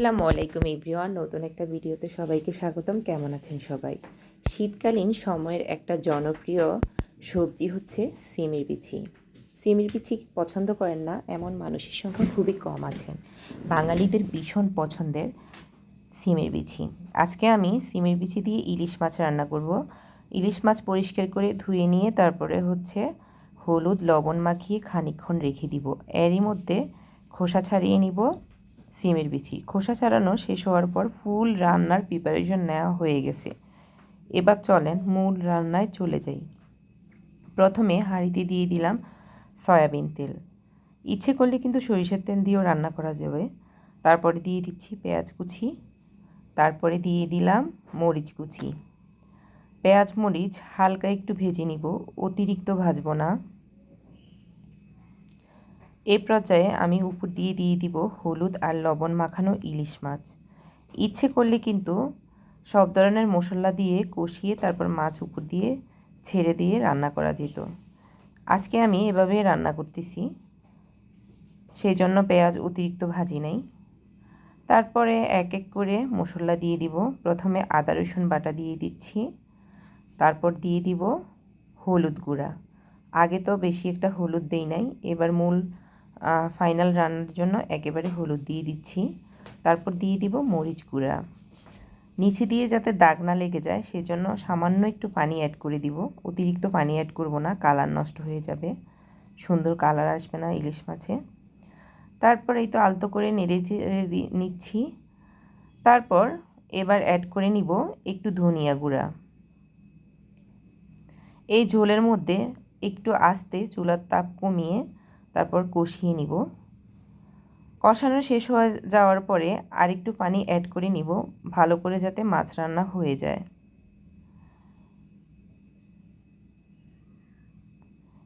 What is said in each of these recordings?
আসসালামু আলাইকুম এভরিওয়ান, নতুন একটা ভিডিওতে সবাইকে স্বাগতম। কেমন আছেন সবাই? শীতকালীন সময়ের একটা জনপ্রিয় সবজি হচ্ছে সিমের বিচি। সিমের বিচি পছন্দ করেন না, এমন মানুষের সংখ্যা খুবই কম আছেন বাঙালিদের ভীষণ পছন্দের সিমের বিচি। আজকে আমি সিমের বিচি দিয়ে ইলিশ মাছ রান্না করব। ইলিশ মাছ পরিষ্কার করে ধুয়ে নিয়ে তারপরে হচ্ছে হলুদ লবণ মাখিয়ে খানিকক্ষণ রেখে দিব। এরই মধ্যে খোসা ছাড়িয়ে নিব। সিমের বিচি। খোসা ছাড়ানো শেষ হওয়ার পর ফুল রান্নার প্রিপারেশন নেওয়া হয়ে গেছে। এবার চলেন মূল রান্নায় চলে যাই। প্রথমে হাঁড়িতে দিয়ে দিলাম সয়াবিন তেল। ইচ্ছে করলে কিন্তু সরিষার তেল দিয়েও রান্না করা যাবে। তারপরে দিয়ে দিচ্ছি পেঁয়াজ কুচি। তারপরে দিয়ে দিলাম মরিচ কুচি। পেঁয়াজ, মরিচ হালকা একটু ভেজে নিব। অতিরিক্ত ভাজবো না। এই পর্যায়ে আমি উপর দিয়ে দিয়ে দিব হলুদ আর লবণ মাখানো ইলিশ মাছ। ইচ্ছে করলে কিন্তু সব ধরনের মশলা দিয়ে কষিয়ে তারপর মাছ উপর দিয়ে ছেড়ে দিয়ে রান্না করা যেত। আজকে আমি এভাবে রান্না করতেছি। সেই জন্য পেঁয়াজ অতিরিক্ত ভাজি নাই। তারপরে এক এক করে মশলা দিয়ে দিব। প্রথমে আদা, রসুন বাটা দিয়ে দিচ্ছি। তারপর দিয়ে দিব হলুদ গুঁড়া। আগে তো বেশি একটা হলুদ দেই নাই। এবার মূল ফাইনাল রান্নার জন্য একেবারে হলুদ দিয়ে দিচ্ছি। তারপর দিয়ে দিব মরিচ গুঁড়া। নিচে দিয়ে যাতে দাগ না লেগে যায়, সেজন্য সামান্য একটু পানি অ্যাড করে দিব। অতিরিক্ত পানি অ্যাড করব না কালার নষ্ট হয়ে যাবে। সুন্দর কালার আসবে না ইলিশ মাছে। তারপর এই তো আলতো করে নেড়ে নিচ্ছি। তারপর এবার অ্যাড করে নিব একটু ধনিয়া গুঁড়া। এই ঝোলের মধ্যে একটু আস্তে চুলার তাপ কমিয়ে তারপর কষিয়ে নিব। কষানো শেষ হয়ে যাওয়ার পরে আরেকটু পানি অ্যাড করে নিব, ভালো করে যাতে মাছ রান্না হয়ে যায়।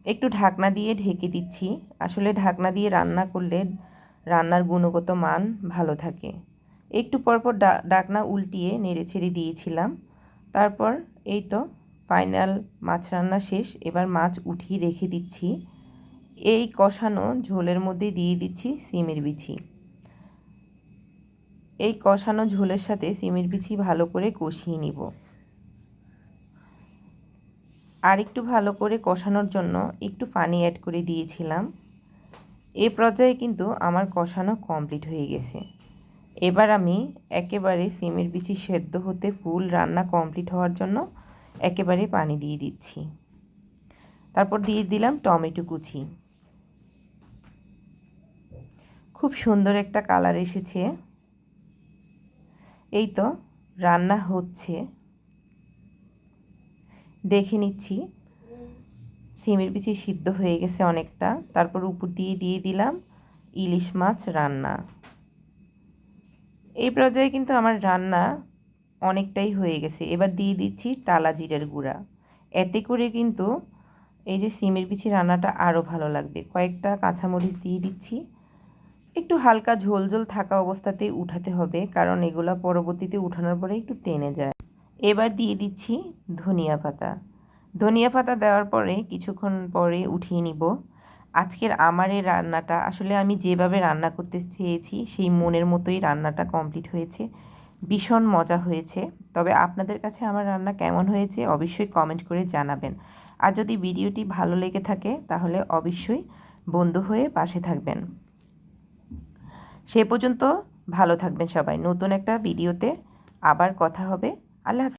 একটু ঢাকনা দিয়ে ঢেকে দিচ্ছি। আসলে ঢাকনা দিয়ে রান্না করলে রান্নার গুণগত মান ভালো থাকে। একটু পরপর ডাকনা উল্টিয়ে নেড়ে ছেড়ে দিয়েছিলাম। তারপর এই তো ফাইনাল মাছ রান্না শেষ। এবার মাছ উঠিয়ে রেখে দিচ্ছি। এই কষানো ঝোলের মধ্যে দিয়ে দিচ্ছি সিমের বিছি এই কষানো ঝোলের সাথে সিমের বিছি ভালো করে কষিয়ে নিব। আর একটু ভালো করে কষানোর জন্য একটু পানি অ্যাড করে দিয়েছিলাম। এ পর্যায়ে কিন্তু আমার কষানো কমপ্লিট হয়ে গেছে। এবার আমি একেবারে সিমের বিচি সেদ্ধ হতে ফুল রান্না কমপ্লিট হওয়ার জন্য একেবারে পানি দিয়ে দিচ্ছি। তারপর দিয়ে দিলাম টমেটো কুচি। খুব সুন্দর একটা কালার এসেছে। এই তো রান্না হচ্ছে। দেখে নিচ্ছি। সিমের বিচি সিদ্ধ হয়ে গেছে অনেকটা। তারপর উপর দিয়ে দিয়ে দিলাম ইলিশ মাছ রান্না। এই পর্যায়ে কিন্তু আমার রান্না অনেকটাই হয়ে গেছে। এবার দিয়ে দিচ্ছি টালা জিরের গুঁড়া। এতে করে কিন্তু এই যে সিমের বিচি রান্নাটা আরও ভালো লাগবে। কয়েকটা কাঁচামরিচ দিয়ে দিচ্ছি। একটু হালকা ঝোল ঝোল থাকা অবস্থাতেই উঠাতে হবে, কারণ এগুলো পরবর্তীতে উঠানোর পরে একটু টেনে যায়। এবার দিয়ে দিচ্ছি ধনিয়া পাতা। ধনিয়া পাতা দেওয়ার পরে কিছুক্ষণ পরে উঠিয়ে নিব। আজকের আমার এই রান্নাটা, আসলে আমি যেভাবে রান্না করতে চেয়েছি, সেই মনের মতোই রান্নাটা কমপ্লিট হয়েছে। ভীষণ মজা হয়েছে। তবে আপনাদের কাছে আমার রান্না কেমন হয়েছে অবশ্যই কমেন্ট করে জানাবেন। আর যদি ভিডিওটি ভালো লেগে থাকে, তাহলে অবশ্যই বন্ধু হয়ে পাশে থাকবেন। সে পর্যন্ত ভালো থাকবেন সবাই। নতুন একটা ভিডিওতে আবার কথা হবে। আল্লাহ